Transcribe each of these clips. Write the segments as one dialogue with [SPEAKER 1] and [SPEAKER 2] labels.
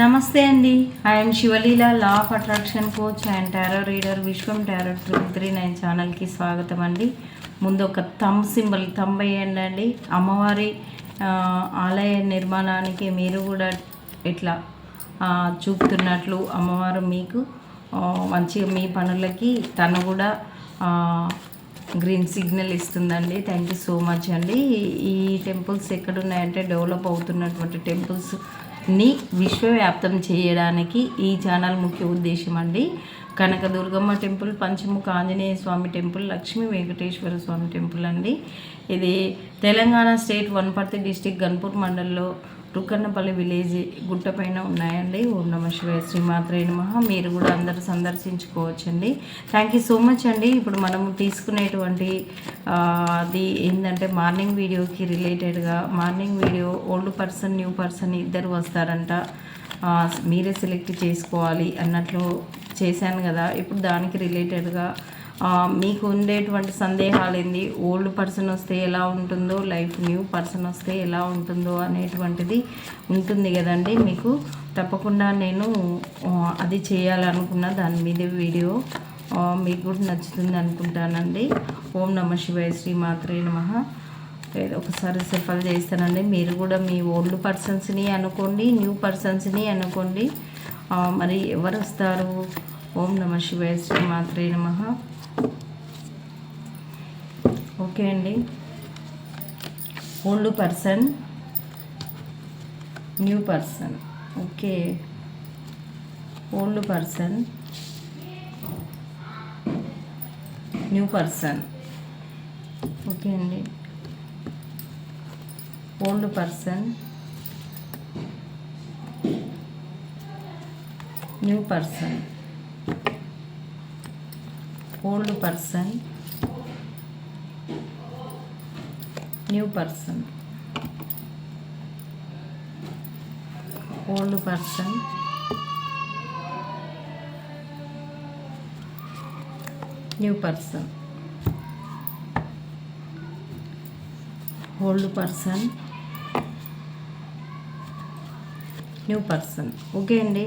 [SPEAKER 1] నమస్తే అండి. I'm Shivaleela law of attraction coach and tarot reader Vishwam tarot triple three nine ఛానల్కి స్వాగతం అండి. ముందు ఒక తమ్ సింబల్ థంబ్ వేయండి అండి. అమ్మవారి ఆలయ నిర్మాణానికి మీరు కూడా ఇట్లా చూపుతున్నట్లు అమ్మవారు మీకు మంచిగా మీ పనులకి తను కూడా గ్రీన్ సిగ్నల్ ఇస్తుందండి. థ్యాంక్ యూ సో మచ్ అండి. ఈ టెంపుల్స్ ఎక్కడున్నాయంటే డెవలప్ అవుతున్నటువంటి టెంపుల్స్ ని విశ్వవ్యాప్తం చేయడానికి ఈ ఛానల్ ముఖ్య ఉద్దేశం అండి. Kanakadurgamma temple Panchamukha Anjaneya Swamy temple Lakshmi Venkateswara Swamy temple అండి. ఇది తెలంగాణ స్టేట్ వనపర్తి డిస్టిక్ గన్పూర్ మండల్లో రుకన్నపల్లి విలేజ్ గుట్ట పైన ఉన్నాయండి. ఓం నమ శివాయ శ్రీమాత్రే నమః. మీరు కూడా అందరూ సందర్శించుకోవచ్చండి. థ్యాంక్ యూ సో మచ్ అండి. ఇప్పుడు మనం తీసుకునేటువంటి అది ఏంటంటే మార్నింగ్ వీడియోకి రిలేటెడ్గా morning video old person new person ఇద్దరు వస్తారంట. మీరే సెలెక్ట్ చేసుకోవాలి అన్నట్లు చేశాను కదా. ఇప్పుడు దానికి రిలేటెడ్గా మీకు ఉండేటువంటి సందేహాలు ఏంది ఓల్డ్ పర్సన్ వస్తే ఎలా ఉంటుందో లైఫ్ న్యూ పర్సన్ వస్తే ఎలా ఉంటుందో అనేటువంటిది ఉంటుంది కదండి. మీకు తప్పకుండా నేను అది చేయాలనుకున్న దాని మీద వీడియో మీకు కూడా నచ్చుతుంది అనుకుంటానండి. ఓం నమ శివాయ శ్రీ మాత్రే నమః. ఏదో ఒకసారి సఫల్ చేస్తానండి. మీరు కూడా మీ ఓల్డ్ పర్సన్స్ని అనుకోండి న్యూ పర్సన్స్ని అనుకోండి. మరి ఎవరు వస్తారు? ఓం నమ శివాయ శ్రీ మాత్రే నమః. ఓకే అండి. Old person new person. Okay. Old person new person. Okay అండి. Old person new person. Old person new person. Old person. New person. Old person. New person. Okay అండి.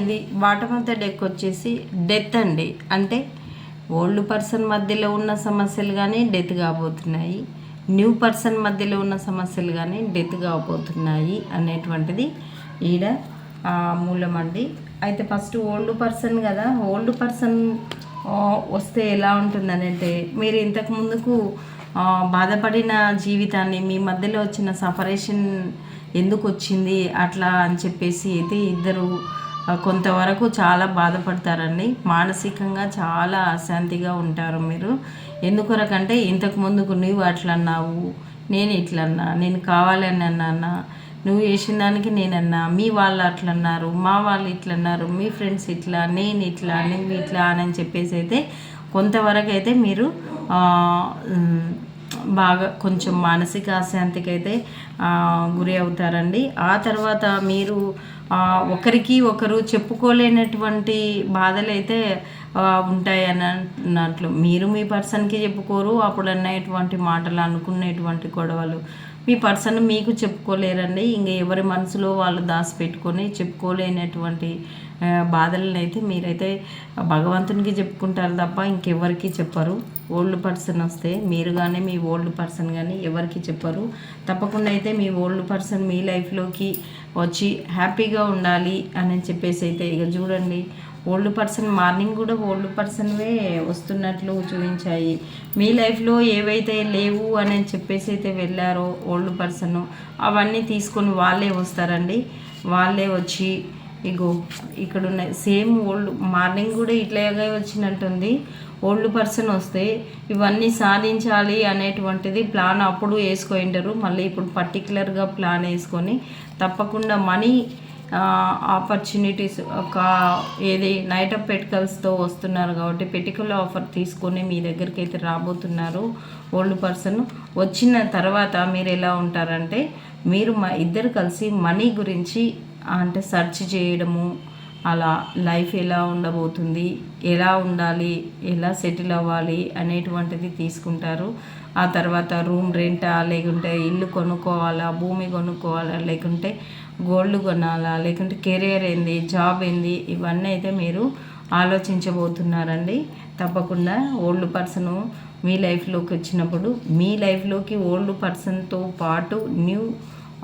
[SPEAKER 1] ఇది బాటమ్ ఆఫ్ ద డెక్ వచ్చేసి death అండి. అంటే old person మధ్యలో ఉన్న సమస్యలు కానీ డెత్ కాబోతున్నాయి. న్యూ పర్సన్ మధ్యలో ఉన్న సమస్యలు కానీ డెత్ కాబోతున్నాయి అనేటువంటిది ఈడ మూలం అండి. అయితే ఫస్ట్ ఓల్డ్ పర్సన్ కదా ఓల్డ్ పర్సన్ వస్తే ఎలా ఉంటుందని అంటే మీరు ఇంతకు ముందుకు బాధపడిన జీవితాన్ని మీ మధ్యలో వచ్చిన సపరేషన్ ఎందుకు వచ్చింది అట్లా అని చెప్పేసి అయితే ఇద్దరు కొంతవరకు చాలా బాధపడతారండి. మానసికంగా చాలా అశాంతిగా ఉంటారు మీరు. ఎందుకొరకంటే ఇంతకు ముందుకు నువ్వు అట్లన్నావు నేను ఇట్లా అన్నా నేను కావాలని అన్నా నువ్వు చేసిన దానికి నేనన్నా మీ వాళ్ళు అట్లన్నారు మా వాళ్ళు ఇట్లన్నారు మీ ఫ్రెండ్స్ ఇట్లా నేను ఇట్లా నువ్వు ఇట్లా అని చెప్పేసి అయితే కొంతవరకు అయితే మీరు బాగా కొంచెం మానసిక అశాంతికి అయితే గురి అవుతారండి. ఆ తర్వాత మీరు ఒకరికి ఒకరు చెప్పుకోలేనటువంటి బాధలు అయితే ఉంటాయి అని అన్నట్లు మీరు మీ పర్సన్కి చెప్పుకోరు అప్పుడు అనేటువంటి మాటలు అనుకునేటువంటి గొడవలు. మీ పర్సన్ మీకు చెప్పుకోలేరండి. ఇంక ఎవరి మనసులో వాళ్ళు దాచిపెట్టుకొని చెప్పుకోలేనటువంటి బాధలను అయితే మీరైతే భగవంతునికి చెప్పుకుంటారు తప్ప ఇంకెవరికి చెప్పరు. ఓల్డ్ పర్సన్ వస్తే మీరు కానీ మీ ఓల్డ్ పర్సన్ కానీ ఎవరికి చెప్పరు. తప్పకుండా అయితే మీ ఓల్డ్ పర్సన్ మీ లైఫ్లోకి వచ్చి హ్యాపీగా ఉండాలి అని చెప్పేసి అయితే ఇక చూడండి. ఓల్డ్ పర్సన్ మార్నింగ్ కూడా ఓల్డ్ పర్సన్వే వస్తున్నట్లు చూపించాయి. మీ లైఫ్లో ఏవైతే లేవు అని చెప్పేసి అయితే వెళ్ళారో ఓల్డ్ పర్సన్ అవన్నీ తీసుకొని వాళ్ళే వస్తారండి. వాళ్ళే వచ్చి ఇగో ఇక్కడ ఉన్నాయి సేమ్ ఓల్డ్ మార్నింగ్ కూడా ఇట్లాగే వచ్చినట్టుంది. ఓల్డ్ పర్సన్ వస్తే ఇవన్నీ సాధించాలి అనేటువంటిది ప్లాన్ అప్పుడు వేసుకుంటారు. మళ్ళీ ఇప్పుడు పర్టికులర్గా ప్లాన్ వేసుకొని తప్పకుండా మనీ ఆపర్చునిటీస్ ఒక ఏది నైట్ ఆఫ్ పెటికల్స్తో వస్తున్నారు కాబట్టి పెటికల్ ఆఫర్ తీసుకొని మీ దగ్గరికి అయితే రాబోతున్నారు ఓల్డ్ పర్సన్. వచ్చిన తర్వాత మీరు ఎలా ఉంటారంటే మీరు మా ఇద్దరు కలిసి మనీ గురించి అంటే సెర్చ్ చేయడము అలా లైఫ్ ఎలా ఉండబోతుంది ఎలా ఉండాలి ఎలా సెటిల్ అవ్వాలి అనేటువంటిది తీసుకుంటారు. ఆ తర్వాత రూమ్ రెంటా లేకుంటే ఇల్లు కొనుక్కోవాలా భూమి కొనుక్కోవాలా లేకుంటే గోల్డ్ కొనాలా లేకుంటే కెరియర్ ఏంది జాబ్ ఏంది ఇవన్నీ అయితే మీరు ఆలోచించబోతున్నారండి. తప్పకుండా ఓల్డ్ పర్సన్ మీ లైఫ్లోకి వచ్చినప్పుడు మీ లైఫ్లోకి ఓల్డ్ పర్సన్తో పాటు న్యూ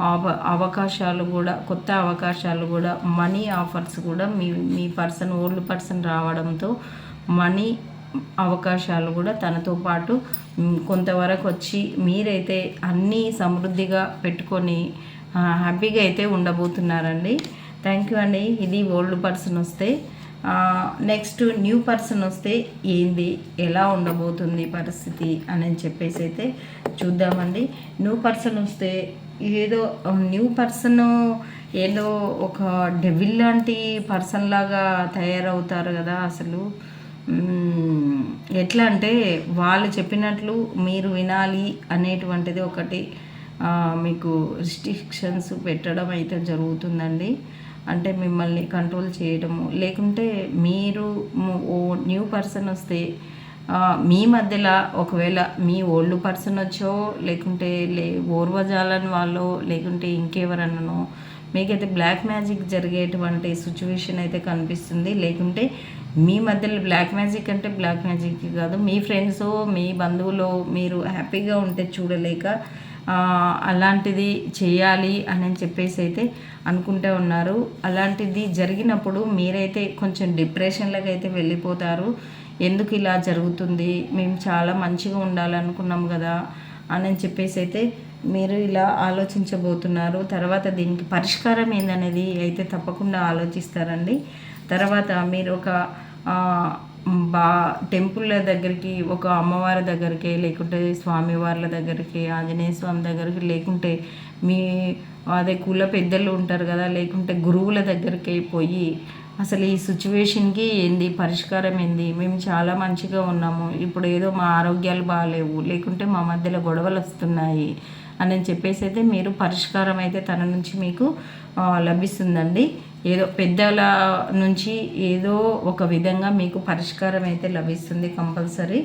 [SPEAKER 1] అవ అవకాశాలు కూడా కొత్త అవకాశాలు కూడా మనీ ఆఫర్స్ కూడా మీ మీ పర్సన్ ఓల్డ్ పర్సన్ రావడంతో మనీ అవకాశాలు కూడా తనతో పాటు కొంతవరకు వచ్చి మీరైతే అన్నీ సమృద్ధిగా పెట్టుకొని హ్యాపీగా అయితే ఉండబోతున్నారండి. థ్యాంక్ యూ అండి. ఇది ఓల్డ్ పర్సన్ వస్తే నెక్స్ట్ న్యూ పర్సన్ వస్తే ఏంది ఎలా ఉండబోతుంది పరిస్థితి అని చెప్పేసి అయితే చూద్దామండి. న్యూ పర్సన్ వస్తే ఏదో న్యూ పర్సన్ ఏదో ఒక డెవిల్ లాంటి పర్సన్ లాగా తయారవుతారు కదా అసలు. ఎట్లా అంటే వాళ్ళు చెప్పినట్లు మీరు వినాలి అనేటువంటిది ఒకటి మీకు రిస్ట్రిక్షన్స్ పెట్టడం అయితే జరుగుతుందండి. అంటే మిమ్మల్ని కంట్రోల్ చేయడము. లేకుంటే మీరు ఓ న్యూ పర్సన్ వస్తే మీ మధ్యలో ఒకవేళ మీ ఓల్డ్ పర్సన్ వచ్చో లేకుంటే లే ఓర్వజాలని వాళ్ళు లేకుంటే ఇంకెవరన్ననో మీకైతే బ్లాక్ మ్యాజిక్ జరిగేటువంటి సిచ్యువేషన్ అయితే కనిపిస్తుంది. లేకుంటే మీ మధ్యలో బ్లాక్ మ్యాజిక్ అంటే బ్లాక్ మ్యాజిక్ కాదు. మీ ఫ్రెండ్స్ మీ బంధువులు మీరు హ్యాపీగా ఉంటే చూడలేక అలాంటిది చేయాలి అని చెప్పేసి అయితే అనుకుంటూ ఉన్నారు. అలాంటిది జరిగినప్పుడు మీరైతే కొంచెం డిప్రెషన్లకు అయితే వెళ్ళిపోతారు. ఎందుకు ఇలా జరుగుతుంది? మేము చాలా మంచిగా ఉండాలనుకున్నాం కదా అని చెప్పేసి అయితే మీరు ఇలా ఆలోచించబోతున్నారు. తర్వాత దీనికి పరిష్కారం ఏందనేది అయితే తప్పకుండా ఆలోచిస్తారండి. తర్వాత మీరు ఒక బా టెంపుల్ దగ్గరికి ఒక అమ్మవారి దగ్గరికి లేకుంటే స్వామివార్ల దగ్గరికి ఆంజనేయ స్వామి దగ్గరికి లేకుంటే మీ అదే కుల పెద్దలు ఉంటారు కదా లేకుంటే గురువుల దగ్గరికి పోయి అసలు ఈ సిచ్యువేషన్కి ఏంది? పరిష్కారం ఏంది? మేము చాలా మంచిగా ఉన్నాము. ఇప్పుడు ఏదో మా ఆరోగ్యాలు బాగాలేవు లేకుంటే మా మధ్యలో గొడవలు వస్తున్నాయి అని చెప్పేసి అయితే మీరు పరిష్కారం అయితే తన నుంచి మీకు లభిస్తుందండి. ఏదో పెద్దల నుంచి ఏదో ఒక విధంగా మీకు పరిష్కారం అయితే లభిస్తుంది కంపల్సరీ.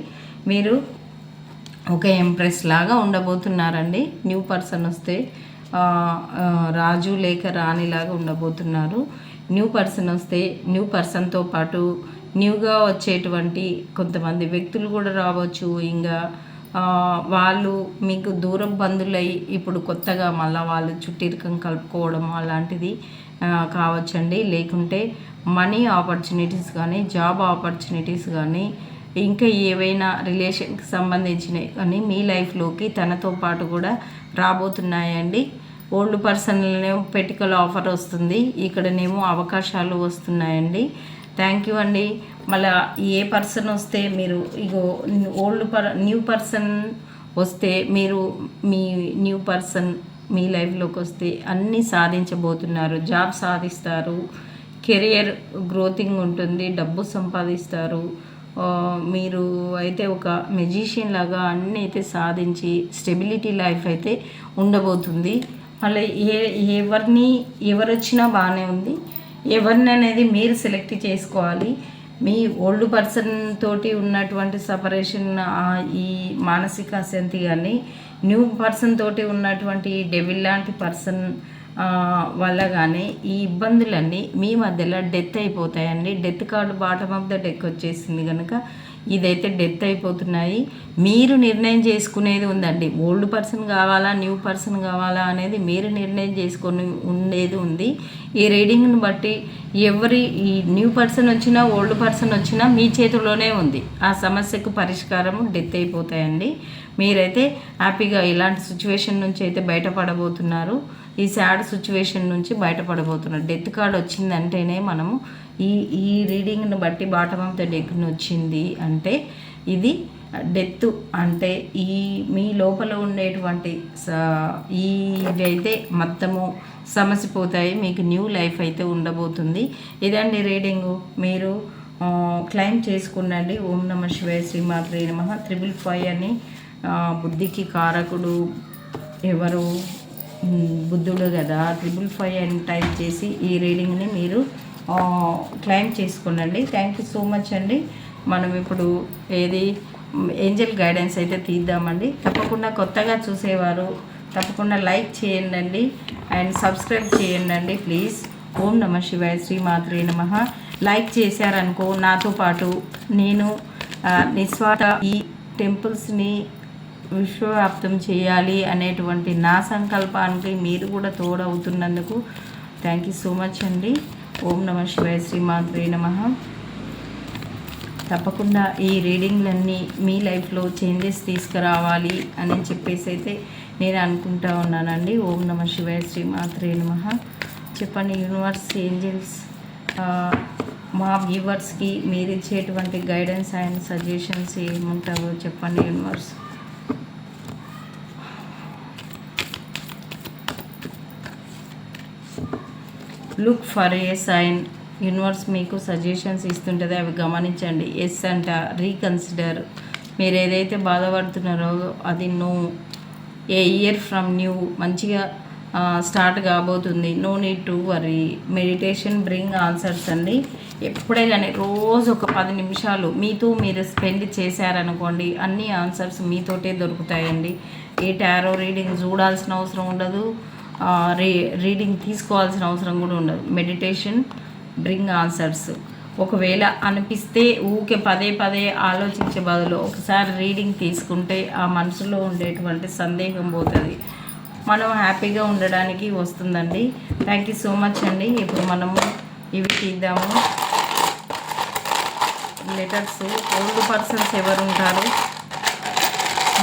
[SPEAKER 1] మీరు ఒక ఎంప్రెస్ లాగా ఉండబోతున్నారండి. న్యూ పర్సన్ వస్తే రాజు లేక రాణిలాగా ఉండబోతున్నారు. న్యూ పర్సన్ వస్తే న్యూ పర్సన్తో పాటు న్యూగా వచ్చేటువంటి కొంతమంది వ్యక్తులు కూడా రావచ్చు. ఇంకా వాళ్ళు మీకు దూరం బంధువులై ఇప్పుడు కొత్తగా మళ్ళీ వాళ్ళు చుట్టిరికం కలుపుకోవడం అలాంటిది కావచ్చండి. లేకుంటే మనీ ఆపర్చునిటీస్ కానీ జాబ్ ఆపర్చునిటీస్ కానీ ఇంకా ఏవైనా రిలేషన్కి సంబంధించినవి కానీ మీ లైఫ్లోకి తనతో పాటు కూడా రాబోతున్నాయండి. ఓల్డ్ పర్సన్లనేమో పెట్టుకల ఆఫర్ వస్తుంది. ఇక్కడనేమో అవకాశాలు వస్తున్నాయండి. థ్యాంక్ యూ అండి. మళ్ళీ ఏ పర్సన్ వస్తే మీరు ఇగో ఓల్డ్ పర్ న్యూ పర్సన్ వస్తే మీరు మీ న్యూ పర్సన్ మీ లైఫ్లోకి వస్తే అన్నీ సాధించబోతున్నారు. జాబ్ సాధిస్తారు. కెరియర్ గ్రోతింగ్ ఉంటుంది. డబ్బు సంపాదిస్తారు. మీరు అయితే ఒక మెజిషియన్ లాగా అన్నీ అయితే సాధించి స్టెబిలిటీ లైఫ్ అయితే ఉండబోతుంది. మళ్ళీ ఏ ఎవరిని ఎవరు వచ్చినా బాగానే ఉంది. ఎవరిని అనేది మీరు సెలెక్ట్ చేసుకోవాలి. మీ ఓల్డ్ పర్సన్ తోటి ఉన్నటువంటి సపరేషన్ ఈ మానసిక అశాంతి కానీ న్యూ పర్సన్ తోటి ఉన్నటువంటి డెవిల్ లాంటి పర్సన్ వల్ల కానీ ఈ ఇబ్బందులన్నీ మీ మధ్యలో డెత్ అయిపోతాయండి. Death card bottom of the deck వచ్చేసింది కనుక ఇదైతే డెత్ అయిపోతున్నాయి. మీరు నిర్ణయం చేసుకునేది ఉందండి. ఓల్డ్ పర్సన్ కావాలా న్యూ పర్సన్ కావాలా అనేది మీరు నిర్ణయం చేసుకొని ఉండేది ఉంది. ఈ రీడింగ్ని బట్టి ఎవరి ఈ న్యూ పర్సన్ వచ్చినా ఓల్డ్ పర్సన్ వచ్చినా మీ చేతిలోనే ఉంది. ఆ సమస్యకు పరిష్కారం డెత్ అయిపోతాయండి. మీరైతే హ్యాపీగా ఇలాంటి సిచ్యువేషన్ నుంచి అయితే బయటపడబోతున్నారు. ఈ సాడ్ సిచ్యువేషన్ నుంచి బయటపడబోతున్నారు. డెత్ కార్డ్ వచ్చిందంటేనే మనము ఈ ఈ రీడింగ్ని బట్టి బాటమ్ ఆఫ్ ద డెక్ని వచ్చింది అంటే ఇది డెత్ అంటే ఈ మీ లోపల ఉండేటువంటి ఈ ఇవైతే మొత్తము సమసిపోతాయి మీకు న్యూ లైఫ్ అయితే ఉండబోతుంది. ఇదండి రీడింగు. మీరు క్లైమ్ చేసుకునండి. ఓం నమ శివాయ శ్రీమాత్రే నమ. త్రిబుల్ ఫైవ్ అని బుద్ధికి కారకుడు ఎవరు? బుద్ధుడు కదా. ట్రిపుల్ ఫైవ్ అని టైప్ చేసి ఈ రీడింగ్ని మీరు క్లైమ్ చేసుకోనండి థ్యాంక్ యూ సో మచ్ అండి. మనం ఇప్పుడు ఏది ఏంజల్ గైడెన్స్ అయితే తీద్దామండి. తప్పకుండా కొత్తగా చూసేవారు తప్పకుండా లైక్ చేయండి అండ్ సబ్స్క్రైబ్ చేయండి ప్లీజ్ ఓం నమ శివాయ శ్రీ మాత్రే నమ. లైక్ చేశారనుకో నాతో పాటు నేను నిస్వార్థ ఈ టెంపుల్స్ని విశ్వవ్యాప్తం చేయాలి అనేటువంటి నా సంకల్పానికి మీరు కూడా తోడవుతున్నందుకు థ్యాంక్ యూ సో మచ్ అండి. ఓం నమ శివాయ శ్రీ నమ. తప్పకుండా ఈ రీడింగ్లన్నీ మీ లైఫ్లో చేంజెస్ తీసుకురావాలి అని చెప్పేసి అయితే నేను అనుకుంటా ఉన్నానండి. ఓం నమ శివాయ శ్రీ నమ. చెప్పండి యూనివర్స్ ఏంజల్స్ మా వ్యూవర్స్కి మీరు ఇచ్చేటువంటి గైడెన్స్ అండ్ సజెషన్స్ ఏముంటావో చెప్పండి universe. Look for a sign universe మీకు సజెషన్స్ ఇస్తుంటుంది. అవి గమనించండి. ఎస్ అంట. రీకన్సిడర్ మీరు ఏదైతే బాధపడుతున్నారో అది no a year from new మంచిగా స్టార్ట్ కాబోతుంది. No need to worry meditation bring answers అండి. ఎప్పుడే కానీ రోజు ఒక పది నిమిషాలు మీతో మీరు స్పెండ్ చేశారనుకోండి అన్ని ఆన్సర్స్ మీతోటే దొరుకుతాయండి. ఏ టారో రీడింగ్ చూడాల్సిన అవసరం ఉండదు. రీ రీడింగ్ తీసుకోవాల్సిన అవసరం కూడా ఉండదు. మెడిటేషన్ బ్రింగ్ ఆన్సర్స్ ఒకవేళ అనిపిస్తే ఊకే పదే పదే ఆలోచించే బదులు ఒకసారి రీడింగ్ తీసుకుంటే ఆ మనసులో ఉండేటువంటి సందేహం పోతుంది. మనం హ్యాపీగా ఉండడానికి వస్తుందండి. థ్యాంక్ యూ సో మచ్ అండి. ఇప్పుడు మనము ఇవి తీద్దాము. లెటర్స్ ఓల్డ్ పర్సన్స్ ఎవరు ఉంటారు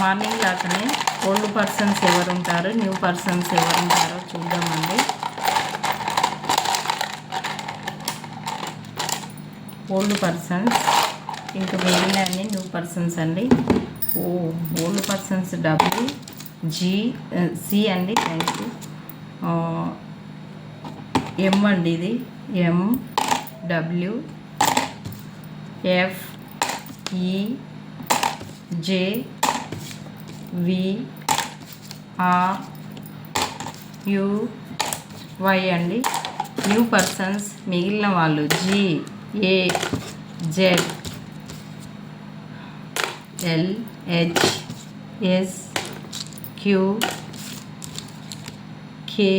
[SPEAKER 1] మార్నింగ్ లాగానే ఓల్డ్ పర్సన్స్ ఎవరు ఉంటారు న్యూ పర్సన్స్ ఎవరు ఉంటారో చూద్దామండి. Old persons. ఇంకా మిగిలిన అన్ని న్యూ పర్సన్స్ అండి. O old persons W G C అండి థ్యాంక్ యూ. ఎం అండి ఇది. M W F E J V R U Y అండి. న్యూ పర్సన్స్ మిగిలిన వాళ్ళు G A Z L H S Q K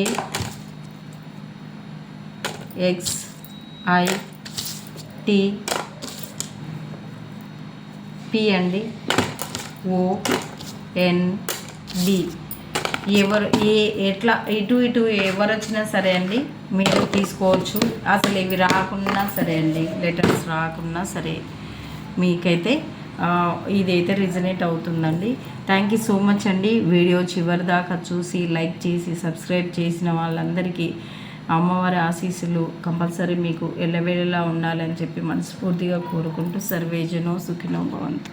[SPEAKER 1] X I T P అండి. O N D ఎవరు ఏ ఎట్లా ఇటు ఇటు ఎవరు వచ్చినా సరే అండి మీరు తీసుకోవచ్చు. అసలు ఇవి రాకున్నా సరే అండి లెటర్స్ రాకున్నా సరే మీకైతే ఇదైతే రిజనేట్ అవుతుందండి. థ్యాంక్ యూ సో మచ్ అండి. వీడియో చివరి దాకా చూసి లైక్ చేసి సబ్స్క్రైబ్ చేసిన వాళ్ళందరికీ అమ్మవారి ఆశీస్సులు కంపల్సరీ మీకు ఎల్లవేళలా ఉండాలని చెప్పి మనస్ఫూర్తిగా కోరుకుంటూ సర్వేజనో సుఖినో భవంతు.